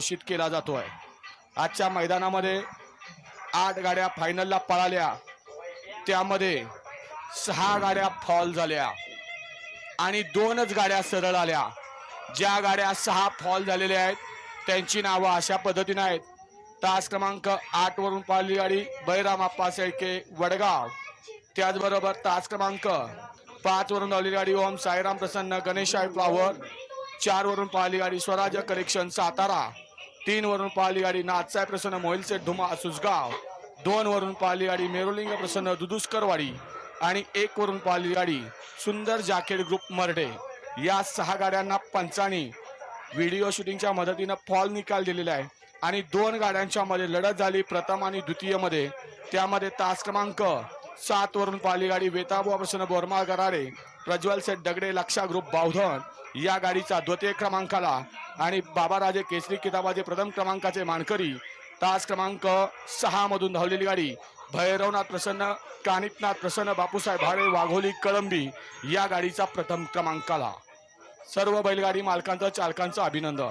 घोषित केला जातोय. आजच्या मैदानामध्ये आठ गाड्या फायनलला पळाल्या. त्यामध्ये सहा गाड्या फॉल झाल्या. आणि दोनच गाड्या सरळ आल्या. ज्या गाड्या सहा फॉल झालेल्या आहेत त्यांची नावं अशा पद्धतीनं आहेत. तास क्रमांक आठ वरून पाळली गाडी बैराम आप्पा शेळके वडगाव. त्याचबरोबर तास क्रमांक पाच वरून धावलेली गाडी ओम साईराम प्रसन्न गणेशाय फ्लावर चार वरून पाहिली गाडी स्वराज्य कलेक्शन सातारा. तीन वरून पाहिली गाडी नाथसाय प्रसन्न मोहिलचे धुमा सुसगाव दोन वरून पाहिली गाडी मेरुलिंग प्रसन्न दुदुस्करवाडी. आणि एक वरून पाहिली गाडी सुंदर जाकेट ग्रुप मर्डे. या सहा गाड्यांना पंचानी व्हिडिओ शूटिंगच्या मदतीनं फॉल निकाल दिलेला आहे. आणि दोन गाड्यांच्या मध्ये लढत झाली प्रथम आणि द्वितीयमध्ये. त्यामध्ये तास क्रमांक सात वरून पाहिली गाडी वेताबुआ प्रसन्न बोरमाळ गराडे प्रज्वल सेठ दगडे लक्षा ग्रुप बावधन. या गाडीचा द्वितीय क्रमांकाला आणि बाबाराजे केसरी किताबाचे प्रथम क्रमांकाचे मानकरी तास क्रमांक सहा मधून धावलेली गाडी भैरवनाथ प्रसन्न कानितनाथ प्रसन्न बापूसाहेब भाडे वाघोली कळंबी या गाडीचा प्रथम क्रमांकाला. सर्व बैलगाडी मालकांचं चालकांचं अभिनंदन.